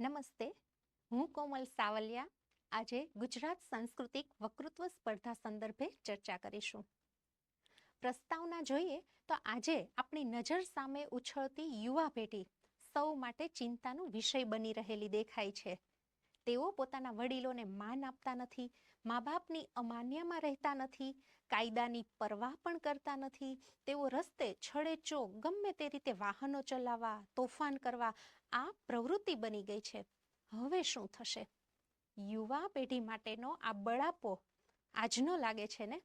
નમસ્તે, હું કોમલ સાવલિયા. આજે ગુજરાત સાંસ્કૃતિક વક્તૃત્વ સ્પર્ધા સંદર્ભે ચર્ચા કરીશું. પ્રસ્તાવના જોઈએ તો આજે આપણી નજર સામે ઉછળતી યુવા પેઢી સૌ માટે ચિંતાનો વિષય બની રહેલી દેખાય છે. તેઓ પોતાના વડીલોને માન આપતા નથી મા બાપની અમાન્યમાં રહેતા નથી, કાયદાની પરવાહ પણ કરતા નથી. તેઓ રસ્તે છડેચો ગમે તે રીતે વાહનો ચલાવવા, તોફાન કરવા, આ પ્રવૃત્તિ બની ગઈ છે. હવે શું થશે? યુવા પેઢી માટેનો આ બળાપો આજનો લાગે છે ને?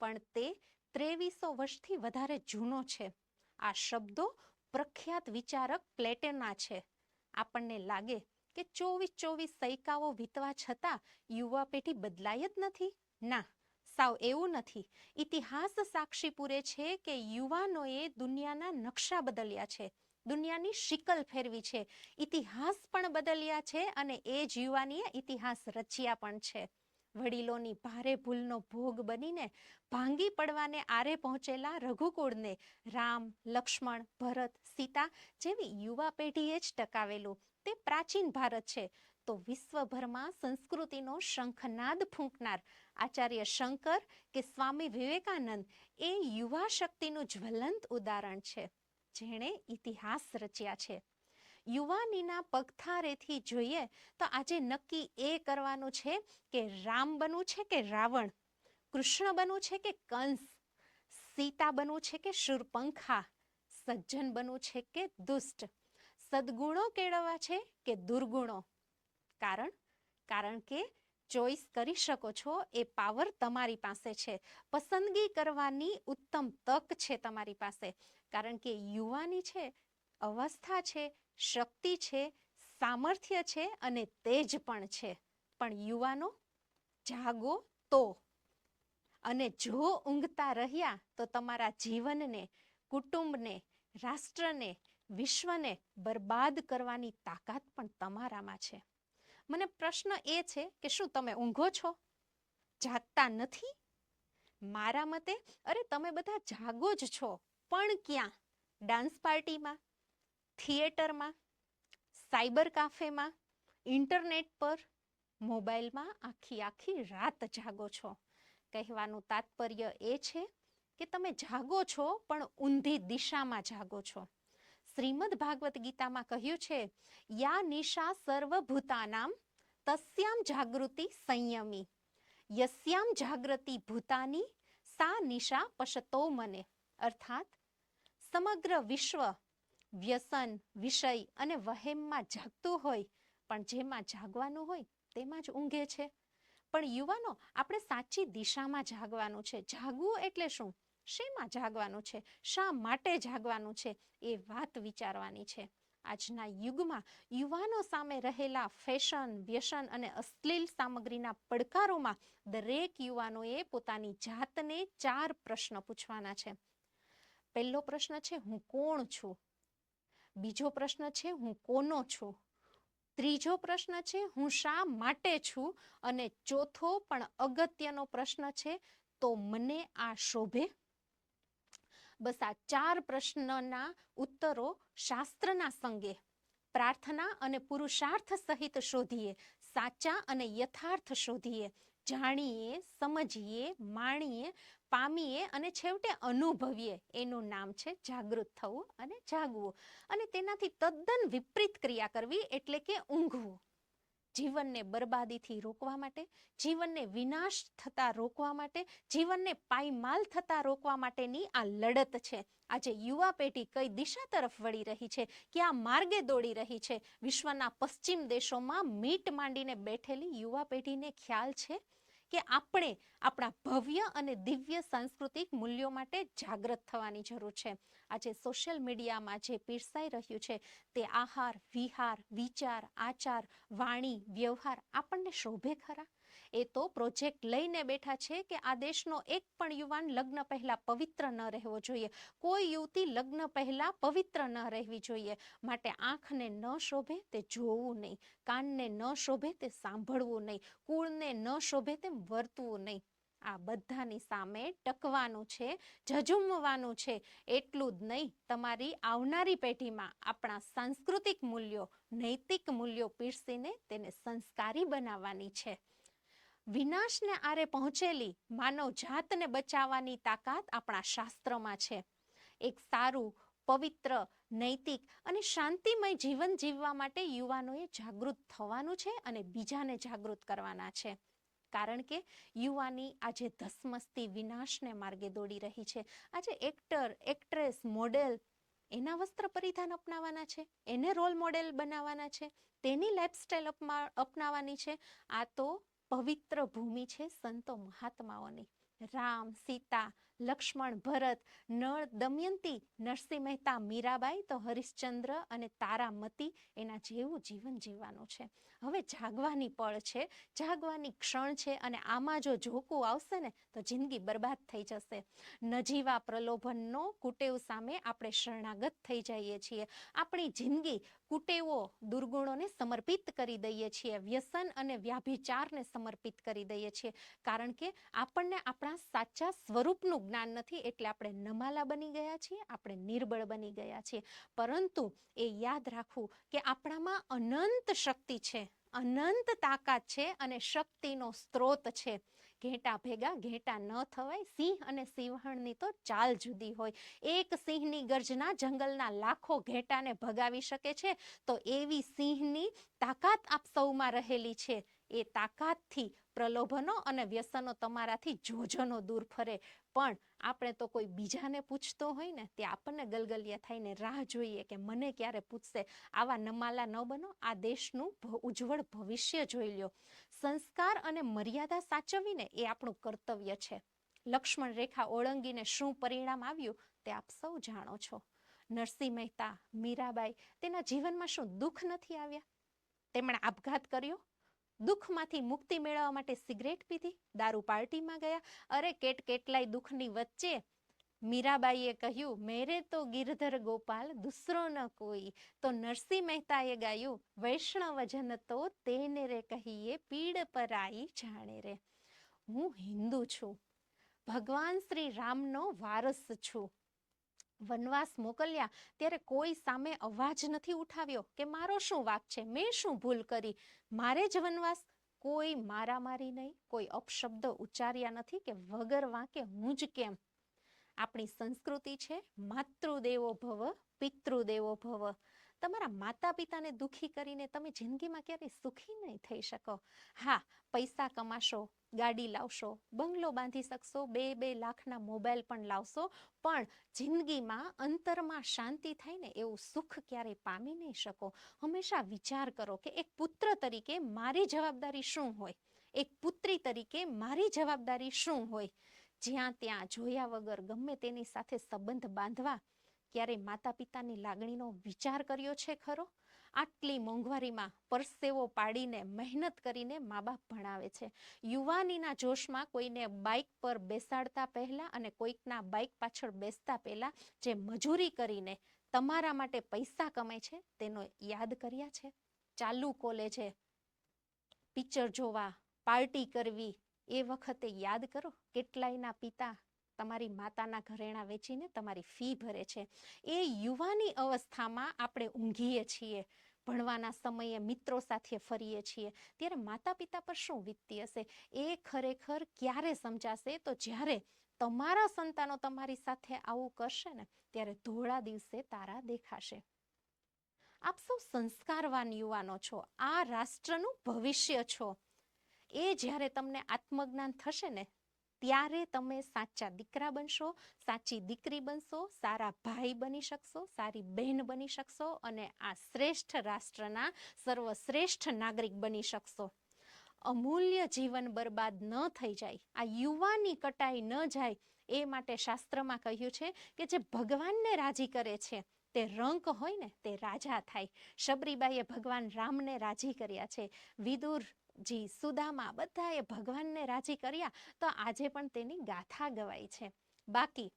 પણ તે ત્રેવીસો વર્ષથી વધારે જૂનો છે. આ શબ્દો પ્રખ્યાત વિચારક પ્લેટેના છે. આપણને લાગે કે ચોવીસ ચોવીસ સૈકાઓ વીતવા છતાં યુવા પેઢી બદલાય જ નથી? ના, સાવ એવું નથી. ઇતિહાસ સાક્ષી પૂરે છે કે યુવાનોએ દુનિયાના નકશા બદલ્યા છે. દુનિયાની શિકલ ફેરવી છે. ઇતિહાસ પણ બદલ્યા છે અને એ જ યુવાનીએ ઇતિહાસ રચ્યા પણ છે. વડીલોની ભારે ભૂલનો ભોગ બનીને ભાંગી પડવાને આરે પહોંચેલા રઘુકુળને રામ, લક્ષ્મણ, ભરત, સીતા જેવી યુવા પેઢીએ જ ટકાવેલું. તે પ્રાચીન ભારત છે. તો વિશ્વભરમાં સંસ્કૃતિનો શંખનાદ ફૂંકનાર આચાર્ય શંકર કે સ્વામી વિવેકાનંદ એ યુવા શક્તિનું જ્વલંત ઉદાહરણ છે, જેણે ઇતિહાસ રચ્યા છે. યુવાનીના પગથારેથી જોઈએ તો આજે નક્કી એ કરવાનું છે કે રામ બનવું છે કે રાવણ, કૃષ્ણ બનવું છે કે કંસ, સીતા બનવું છે કે શૂરપંખા, સજ્જન બનવું છે કે દુષ્ટ. સદગુણો કેળવવા છે કે દુર્ગુણો? કારણ? કારણ કે ચોઈસ કરી શકો છો, એ પાવર તમારી પાસે છે. પસંદગી કરવાની ઉત્તમ તક છે તમારી પાસે. કારણ કે યુવાની છે, અવસ્થા છે, શક્તિ છે, સામર્થ્ય છે અને તેજ પણ છે. પણ યુવાનો? જાગો તો. અને જો ઊંઘતા રહ્યા તો તમારા જીવનને, કુટુંબને, રાષ્ટ્રને વિશ્વને બરબાદ કરવાની તાકાત પણ તમારામાં છે. મને પ્રશ્ન એ છે કે શું તમે ઊંઘો છો? જાગતા નથી? મારા મતે, અરે તમે બધા જાગો જ છો. પણ ક્યાં? ડાન્સ પાર્ટીમાં? થિયેટરમાં? સાયબર કાફેમાં? ઇન્ટરનેટ પર? મોબાઈલમાં આખી આખી રાત જાગો છો? કહેવાનું તાત્પર્ય એ છે કે તમે જાગો છો, પણ ઊંધી દિશામાં જાગો છો. શ્રીમદ ભાગવત ગીતામાં કહ્યું છે, યા નિશા સર્વભૂતાનામ તસ્યામ જાગૃતિ સંયમી. યસ્યામ જાગૃતિ ભૂતાની સા નિશા પશતો મને. અર્થાત, સમગ્ર વિશ્વ વ્યસન, વિષય અને વહેમમાં જાગતું હોય, પણ જેમાં જાગવાનું હોય, તેમાં જ ઊંઘે છે. પણ યુવાનો, આપણે સાચી દિશામાં જાગવાનું છે. જાગવું એટલે શું? શેમાં જાગવાનું છે? શા માટે જાગવાનું છે? એ વાત વિચારવાની છે. આજના યુગમાં યુવાનો સામે રહેલા ફેશન, વ્યસન અને અશ્લીલ સામગ્રીના પડકારોમાં દરેક યુવાનોએ પોતાની જાતને ચાર પ્રશ્ન પૂછવાના છે. પહેલો પ્રશ્ન છે, હું કોણ છું? બીજો પ્રશ્ન છે, હું કોનો છું? ત્રીજો પ્રશ્ન છે, હું શા માટે છું? અને ચોથો પણ અગત્યનો પ્રશ્ન છે, તો મને આ શોભે? બસ આ ચાર પ્રશ્નના ઉત્તરો શાસ્ત્રના સંગે, પ્રાર્થના અને પુરુષાર્થ સહિત શોધીએ, સાચા અને યથાર્થ શોધીએ, જાણીએ, સમજીએ, માણીએ, પામીએ અને છેવટે અનુભવીએ. એનું નામ છે જાગૃત થવું અને જાગવું. અને તેનાથી તદ્દન વિપરીત ક્રિયા કરવી એટલે કે ઊંઘવું. જીવનને બરબાદીથી રોકવા માટે, જીવનને વિનાશ થતા રોકવા માટે, જીવનને પાયમાલ થતા રોકવા માટેની આ લડત છે. આજે યુવા પેઢી કઈ દિશા તરફ વળી રહી છે? ક્યાં માર્ગે દોડી રહી છે? વિશ્વના પશ્ચિમ દેશોમાં મીટ માંડીને બેઠેલી યુવા પેઢીને ખ્યાલ છે? કે આપણે આપણા ભવ્ય અને દિવ્ય સાંસ્કૃતિક મૂલ્યો માટે જાગૃત થવાની જરૂર છે. આજે સોશિયલ મીડિયામાં જે પીરસાઈ રહ્યું છે તે આહાર, વિહાર, વિચાર, આચાર, વાણી, વ્યવહાર આપણને શોભે ખરા? એ તો પ્રોજેક્ટ લઈને બેઠા છે કે આ દેશનો એક પણ યુવાન લગ્ન પહેલા પવિત્ર ન રહેવો જોઈએ. કોઈ યુવતી લગ્ન પહેલા પવિત્ર ન રહેવી જોઈએ. માટે આંખને ન શોભે તે જોવું નહીં. કાનને ન શોભે તે સાંભળવું નહીં. કુળને ન શોભે તેમ વર્તવું નહીં. આ બધાની સામે ટકવાનું છે, ઝઝુમવાનું છે. એટલું જ નહીં, તમારી આવનારી પેઢીમાં આપણા સાંસ્કૃતિક મૂલ્યો, નૈતિક મૂલ્યો પીરસીને તેને સંસ્કારી બનાવવાની છે. વિનાશને આરે પહોંચેલી માનવ જાતને બચાવવાની તાકાત આપણા શાસ્ત્રમાં છે. એક સારું, પવિત્ર, નૈતિક અને શાંતિમય જીવન જીવવા માટે યુવાનોએ જાગૃત થવાનું છે અને બીજાને જાગૃત કરવાના છે. કારણ કે યુવાની આજે ધસમસતી વિનાશને માર્ગે દોડી રહી છે. આજે એક્ટર, એક્ટ્રેસ, મોડેલ એના વસ્ત્ર પરિધાન અપનાવવાના છે, એને રોલ મોડેલ બનાવવાના છે, તેની લાઈફસ્ટાઈલ અપનાવવાની છે. આ તો પવિત્ર ભૂમિ છે સંતો મહાત્માઓની. રામ સીતા લક્ષ્મણ, ભરત, નળ, દમયંતી, નરસિંહ મહેતા, મીરાબાઈ તો હરિશ્ચંદ્ર અને તારામતી એના જેવું જીવન જીવવાનું છે. હવે જાગવાની પળ છે. જાગવાની ક્ષણ છે અને આમાં જો જોકું આવશે ને તો જિંદગી બરબાદ થઈ જશે. નજીવા પ્રલોભનનો કુટેવ સામે આપણે શરણાગત થઈ જઈએ છીએ. આપણી જિંદગી કુટેવો દુર્ગુણોને સમર્પિત કરી દઈએ છીએ. વ્યસન અને વ્યાભિચારને સમર્પિત કરી દઈએ છીએ. કારણ કે આપણને આપણા સાચા સ્વરૂપનું જ્ઞાન નથી એટલે આપણે નમાલા બની ગયા છીએ, આપણે નિર્બળ બની ગયા છીએ. પરંતુ એ યાદ રાખવું કે આપણામાં અનંત શક્તિ છે, અનંત તાકાત છે અને શક્તિનો સ્ત્રોત છે. ઘેટા ભેગા, ઘેટા ન થવાય, સિંહ અને સિંહણની તો ચાલ જુદી હોય. એક સિંહની ગર્જના જંગલના લાખો ઘેટાને ભગાવી શકે છે, તો એવી સિંહની તાકાત આપ સૌમાં રહેલી છે. એ તાકાતથી પ્રલોભનો અને વ્યસનો તમારાથી જોજનો દૂર ફરે. પણ આપણે તો કોઈ બીજાને પૂછતો હોય ને, તે આપણને ગલગલિયા થઈને રાહ જોઈએ કે મને ક્યારે પૂછશે. આવા નમાલા ન બનો, આ દેશનું ઉજ્જવળ ભવિષ્ય જોઈ લ્યો. સંસ્કાર અને મર્યાદા સાચવીને એ આપણું કર્તવ્ય છે. લક્ષ્મણ રેખા ઓળંગીને શું પરિણામ આવ્યું તે આપ સૌ જાણો છો. નરસિંહ મહેતા, મીરાબાઈ, તેના જીવનમાં શું દુઃખ નથી આવ્યા? તેમણે આપઘાત કર્યો? દુઃખમાંથી મુક્તિ મેળવવા માટે સિગરેટ પીધી, દારૂ પાર્ટીમાં ગયા. અરે, કેટ કેટલાય દુઃખની વચ્ચે મીરાબાઈએ કહ્યું, મેરે તો ગિરધર ગોપાલ દુસરો ન કોઈ. તો નરસિંહ મહેતાએ ગાયું, વૈષ્ણવજન તો તેને રે કહીએ, પીડ પરાઈ જાણે રે. હું હિન્દુ છું. ભગવાન શ્રી રામનો વારસ છું. વનવાસ મોકલ્યા. ત્યારે કોઈ સામે અવાજ નથી ઉઠાવ્યો કે મારો શું વાક છે? મેં શું ભૂલ કરી? મારે જ વનવાસ? કોઈ મારામારી નહીં, કોઈ અપશબ્દ ઉચ્ચાર્યા નથી કે વગર વાંકે હું જ કેમ? આપણી સંસ્કૃતિ છે, માતૃદેવો ભવ, પિતૃદેવો ભવ. તમારા માતા પિતાને દુઃખી કરીને તમે જિંદગીમાં ક્યારેય સુખી નહીં થઈ શકો. હા, પૈસા કમાશો, ગાડી લાવશો, બંગલો બાંધી શકશો, બે બે લાખના મોબાઈલ પણ લાવશો, પણ જિંદગીમાં અંતરમાં શાંતિ થાય ને એવું સુખ ક્યારેય પામી નહીં શકો. હંમેશા વિચાર કરો કે એક પુત્ર તરીકે મારી જવાબદારી શું હોય? એક પુત્રી તરીકે મારી જવાબદારી શું હોય? જ્યાં ત્યાં જોયા વગર ગમે તેની સાથે સંબંધ બાંધવા ક્યારેય માતા પિતાની લાગણીનો વિચાર કર્યો છે ખરો? આટલી મોંઘવારીમાં પરસેવો પાડીને મહેનત કરીને મા બાપ ભણાવે છે. યુવાનીના જોશમાં કોઈને બાઇક પર બેસાડતા પહેલા અને કોઈકના બાઇક પાછળ બેસતા પહેલા જે મજૂરી કરીને તમારા માટે પૈસા કમાય છે, તેનો યાદ કર્યા છે? ચાલુ કોલેજે પિક્ચર જોવા, પાર્ટી કરવી, એ વખતે યાદ કરો? કેટલાયના પિતા તમારી માતાના ઘરેણા વેચીને તમારી ફી ભરે છે. એ યુવાની અવસ્થામાં આપણે ઊંઘીએ છીએ, ભણવાના સમયે મિત્રો સાથે ફરીએ છીએ, ત્યારે માતા પિતા પર શું વીતતી હશે? એ ખરેખર ક્યારે સમજાશે? તો જ્યારે તમારા સંતાનો તમારી સાથે આવું કરશે ને, ત્યારે ધોળા દિવસે તારા દેખાશે. આપ સૌ સંસ્કારવાન યુવાનો છો. આ રાષ્ટ્રનું ભવિષ્ય છો. એ જ્યારે તમને આત્મજ્ઞાન થશે ને ત્યારે તમે સાચા દીકરા બનશો, સાચી દીકરી બનશો, સારા ભાઈ બની શકશો, સારી બહેન બની શકશો અને આ શ્રેષ્ઠ રાષ્ટ્રના સર્વશ્રેષ્ઠ નાગરિક બની શકશો. અમૂલ્ય જીવન બરબાદ ન થઈ જાય, આ યુવાની કટાઈ ન જાય, એ માટે શાસ્ત્રમાં કહ્યું છે કે જે ભગવાનને રાજી કરે છે, તે રંક હોય ને, તે રાજા થાય. શબરીબાઈએ ભગવાન રામને રાજી કર્યા છે. વિદુર જી સુદામા બધાએ ભગવાનને રાજી કર્યા તો આજે પણ તેની ગાથા ગવાય છે. બાકી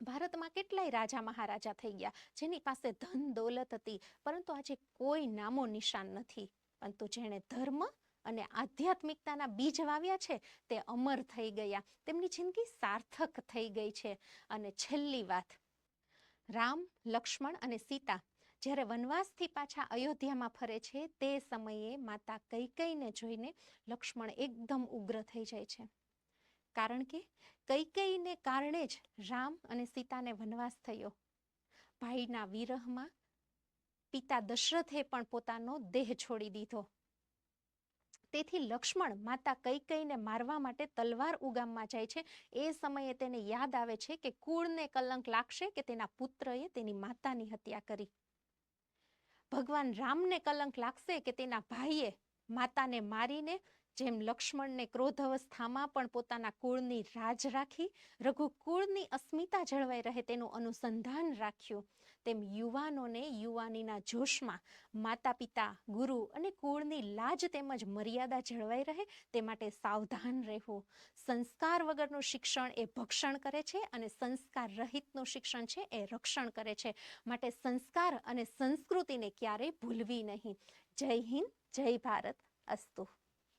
ભારતમાં કેટલાય રાજા મહારાજા થઈ ગયા જેની પાસે ધન દોલત હતી, પરંતુ આજે કોઈ નામો નિશાન નથી. પરંતુ જેણે ધર્મ અને આધ્યાત્મિકતાના બીજ વાવ્યા છે તે અમર થઈ ગયા. તેમની જિંદગી સાર્થક થઈ ગઈ છે. અને છેલ્લી વાત, રામ, લક્ષ્મણ અને સીતા જ્યારે વનવાસથી પાછા અયોધ્યામાં ફરે છે, તે સમયે માતા કૈકેયીને જોઈને લક્ષ્મણ એકદમ ઉગ્ર થઈ જાય છે. કારણ કે કૈકેયીને કારણે જ રામ અને સીતાને વનવાસ થયો. ભાઈના વિરહમાં પિતા દશરથે પણ પોતાનો દેહ છોડી દીધો. તેથી લક્ષ્મણ માતા કૈકેયીને મારવા માટે તલવાર ઉગામમાં જાય છે, એ સમયે તેને યાદ આવે છે કે કુળને કલંક લાગશે કે તેના પુત્રએ તેની માતાની હત્યા કરી. ભગવાન રામને કલંક લાગશે કે તેના ભાઈએ માતાને મારીને, જેમ લક્ષ્મણને ક્રોધ અવસ્થામાં પણ પોતાના કુળની રાજ રાખી, રઘુકુળની અસ્મિતા જળવાઈ રહે તેનું અનુસંધાન રાખ્યું. તેમ યુવાનોને યુવાનીના જોશમાં માતા પિતા ગુરુ અને કુળની લાજ તેમજ મર્યાદા જળવાઈ રહે તે માટે સાવધાન રહેવું. સંસ્કાર વગરનું શિક્ષણ એ ભક્ષણ કરે છે અને સંસ્કાર રહિતનું શિક્ષણ છે એ રક્ષણ કરે છે. માટે સંસ્કાર અને સંસ્કૃતિને ક્યારેય ભૂલવી નહીં. જય હિન્દ, જય ભારત. અસ્તુ.